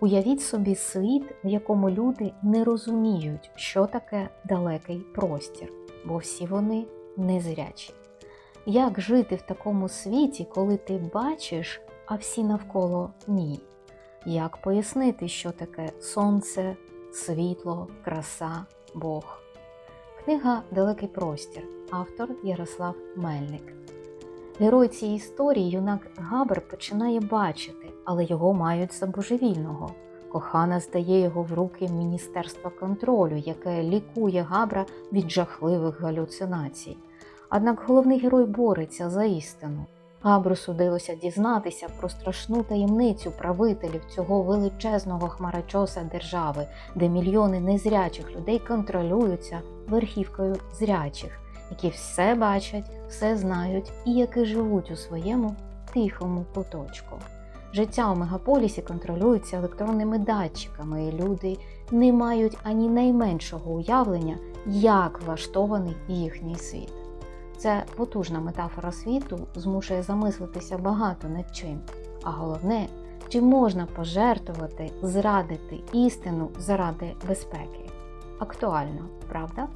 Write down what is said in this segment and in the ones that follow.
Уявіть собі світ, в якому люди не розуміють, що таке далекий простір, бо всі вони незрячі. Як жити в такому світі, коли ти бачиш, а всі навколо ні? Як пояснити, що таке сонце, світло, краса, Бог? Книга Далекий простір, автор Ярослав Мельник. Герой цієї історії, юнак Габр, починає бачити, але його мають за божевільного. Кохана здає його в руки Міністерства контролю, яке лікує Габра від жахливих галюцинацій. Однак головний герой бореться за істину. Габру судилося дізнатися про страшну таємницю правителів цього величезного хмарочоса держави, де мільйони незрячих людей контролюються верхівкою зрячих, які все бачать, все знають і які живуть у своєму тихому куточку. Життя у мегаполісі контролюється електронними датчиками, і люди не мають ані найменшого уявлення, як влаштований їхній світ. Це потужна метафора світу змушує замислитися багато над чим. А головне, чи можна пожертвувати, зрадити істину заради безпеки? Актуально, правда?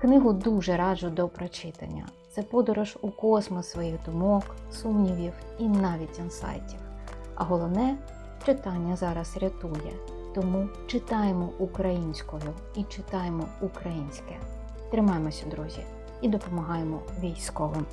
Книгу дуже раджу до прочитання. Це подорож у космос своїх думок, сумнівів і навіть інсайтів. А головне, читання зараз рятує. Тому читаємо українською і читаємо українське. Тримаємося, друзі, і допомагаємо військовим.